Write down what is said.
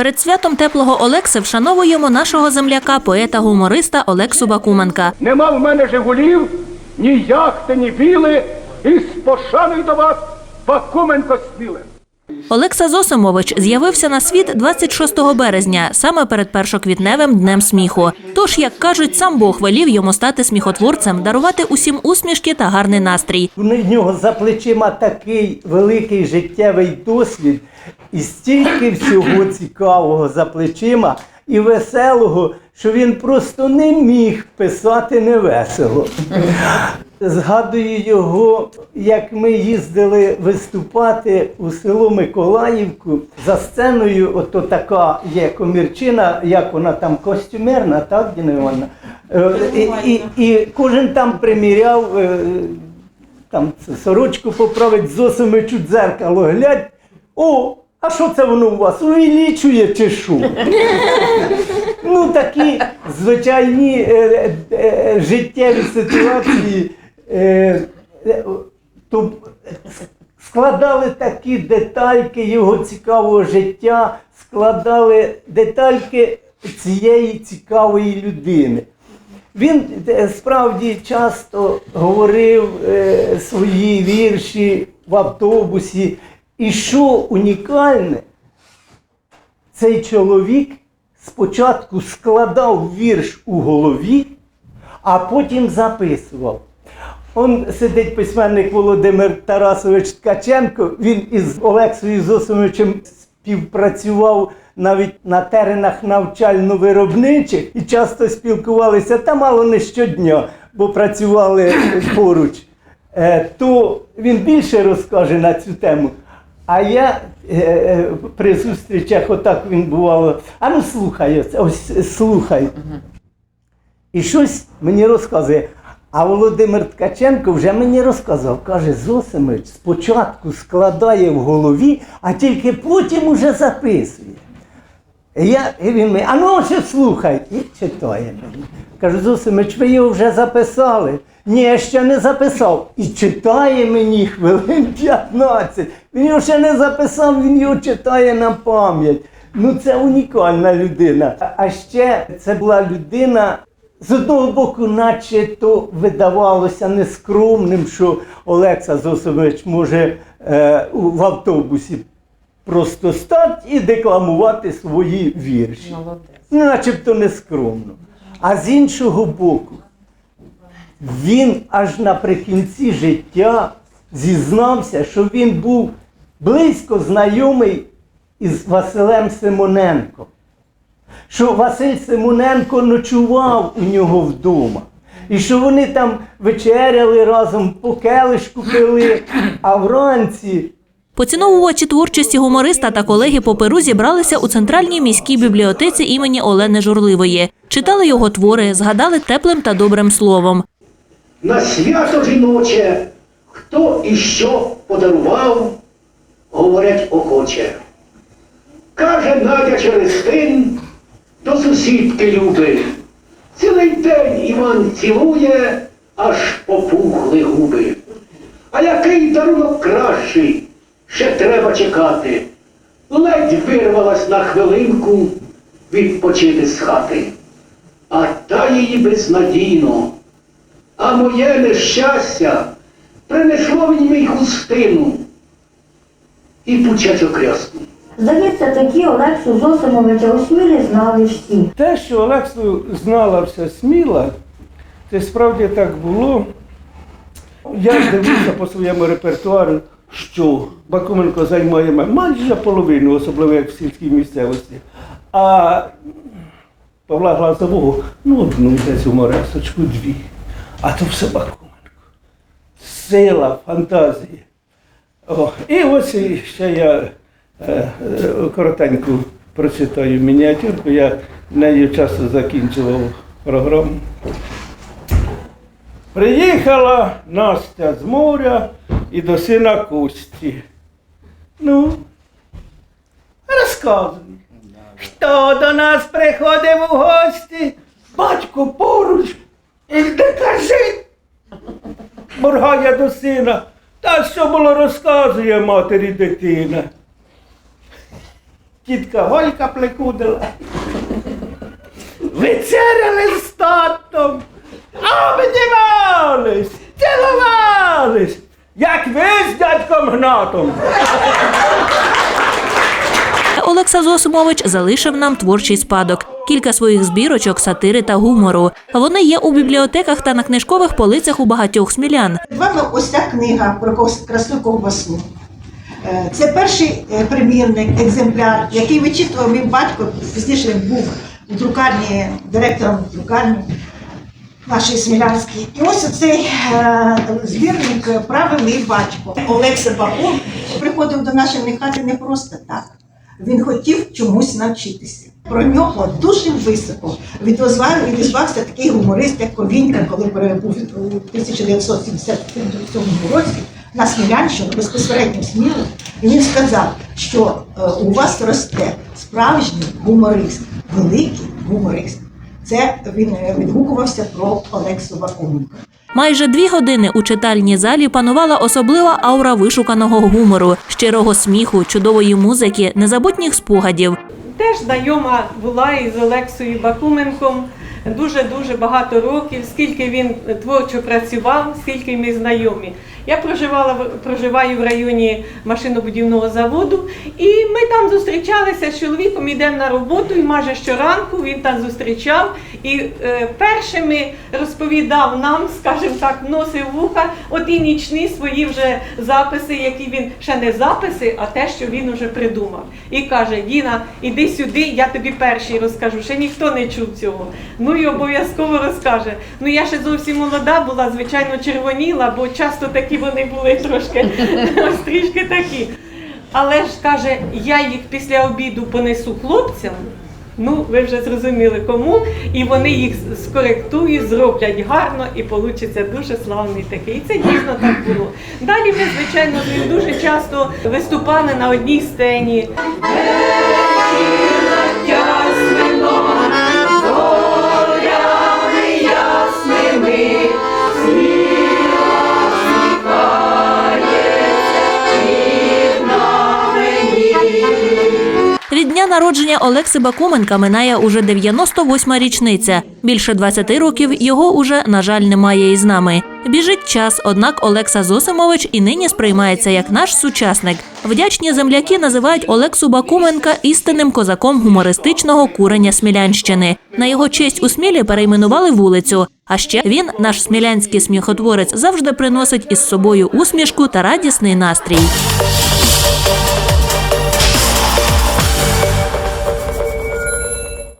Перед святом теплого Олекси вшановуємо нашого земляка, поета-гумориста Олексу Бакуменка. Нема в мене Жигулів, ні яхти, ні віли, і з пошаною до вас Бакуменко сміле. Олекса Зосимович з'явився на світ 26 березня, саме перед першоквітневим днем сміху. Тож, як кажуть, сам Бог велів йому стати сміхотворцем, дарувати усім усмішки та гарний настрій. У нього за плечима такий великий життєвий досвід, і стільки всього цікавого за плечима і веселого, що він просто не міг писати невесело. Згадую його, як ми їздили виступати у село Миколаївку. За сценою, ото така є комірчина, як вона там костюмерна, так, Діна Івановна? Е, І, і, і кожен там приміряв е, там сорочку поправить, зосими чуть дзеркало глядь. О, а що це воно у вас? Увеличує чи що? ну такі звичайні е, життєві ситуації. Е, е, то складали такі детальки його цікавого життя, складали детальки цієї цікавої людини. Він е, справді часто говорив свої вірші в автобусі. І що унікальне, цей чоловік спочатку складав вірш у голові, а потім записував. Он сидить письменник Володимир Тарасович Ткаченко. Він із Олексою Зосимовичем співпрацював навіть на теренах навчально-виробничих і часто спілкувалися та мало не щодня, бо працювали поруч. Е, То він більше розкаже на цю тему. А я е, е, при зустрічах отак він бувало. А ну слухай, ось, ось слухай. І щось мені розказує. А Володимир Ткаченко вже мені розказав, каже, Зосимович спочатку складає в голові, а тільки потім уже записує. Я, і він а ну ще слухай, і читає мені. Кажу, Зосимович, ви його вже записали. Ні, я ще не записав. І читає мені хвилин 15. Він його ще не записав, він його читає на пам'ять. Ну це унікальна людина. А ще це була людина, з одного боку, наче то видавалося нескромним, що Олекса Зосимович може е, в автобусі просто стати і декламувати свої вірші. Ну, начебто нескромно. А з іншого боку, він аж наприкінці життя зізнався, що він був близько знайомий із Василем Симоненком. Що Василь Симоненко ночував у нього вдома. І що вони там вечеряли разом, по келишку пили, а вранці Поціновувачі творчості гумориста та колеги по перу зібралися у центральній міській бібліотеці імені Олени Журливої. Читали його твори, згадали теплим та добрим словом. на свято жіноче, хто і що подарував, говорять охоче. Каже Надя через тин до сусідки люби. Цілий день Іван цілує, аж попухли губи. А який дарунок кращий, ще треба чекати. Ледь вирвалась на хвилинку відпочити з хати. А та її безнадійно. А моє нещастя принесло мені мій хустину і пучать окрясну. Здається, такі Олексу Зосимовича у Смілі знали всі. Те, що Олексу знала вся сміла, це справді так було. Я дивився по своєму репертуару, що Бакуменко займає майже половину, особливо як в сільській місцевості. А Павла Глазового, ну, одну десь уморесочку, дві. А то все Бакуменко. Сила, фантазія. О, і ось ще я коротеньку прочитаю мініатюрку. Я нею часто закінчував програму. Приїхала Настя з моря і до сина Кості. Ну, розказуй. Хто до нас приходив у гості? Батько поруч. І не кажи. Моргає до сина. Та що було розказує матері дитина. Тітка Голька плекудила. Вечеряли з татом, обнімались, цілувались, як ви з дядьком Гнатом. Олекса Зосимович залишив нам творчий спадок. Кілька своїх збірочок, сатири та гумору. Вони є у бібліотеках та на книжкових полицях у багатьох смілян. Вами ось ця книга про красу ковбасу. Е, Це перший е, примірник, екземпляр, який вичитував мій батько, пізніше був у друкарні, директором друкарні нашої Смілянської. І ось цей збірник е, правив мій батько. Олекса Бакун приходив до нашої хати не просто так. Він хотів чомусь навчитися. Про нього дуже високо відізвався такий гуморист, як Ковінька, коли був у 1977 році на Смілянщину, безпосередньо в Смілу. І він сказав, що е, у вас росте справжній гуморист, великий гуморист. Це він е, відгукувався про Олексу Бакуменка. Майже дві години у читальній залі панувала особлива аура вишуканого гумору, щирого сміху, чудової музики, незабутніх спогадів. Теж знайома була із Олексою Бакуменком дуже-дуже багато років, скільки він творчо працював, скільки ми знайомі. Я проживала проживаю в районі машинобудівного заводу, і ми там зустрічалися з чоловіком, йдемо на роботу, і майже щоранку він там зустрічав і е, першими розповідав нам, скажімо так, носив вуха, от і нічні свої вже записи, які він ще не записи, а те, що він уже придумав. І каже: Діна, іди сюди, я тобі перший розкажу. Ще ніхто не чув цього. Ну і обов'язково розкаже. Ну я ще зовсім молода була, звичайно, червоніла, бо часто такі вони були трошки ось трішки такі. Але ж каже, я їх після обіду понесу хлопцям. Ну, ви вже зрозуміли кому, і вони їх скоректують, зроблять гарно і вийде дуже славний такий. І це дійсно так було. Далі ми, звичайно, дуже часто виступали на одній сцені. Народження Олекси Бакуменка минає уже 98-ма річниця. Більше 20 років його уже, на жаль, немає із нами. Біжить час, однак Олекса Зосимович і нині сприймається як наш сучасник. Вдячні земляки називають Олексу Бакуменка істинним козаком гумористичного курення Смілянщини. На його честь у Смілі перейменували вулицю. А ще він, наш смілянський сміхотворець, завжди приносить із собою усмішку та радісний настрій.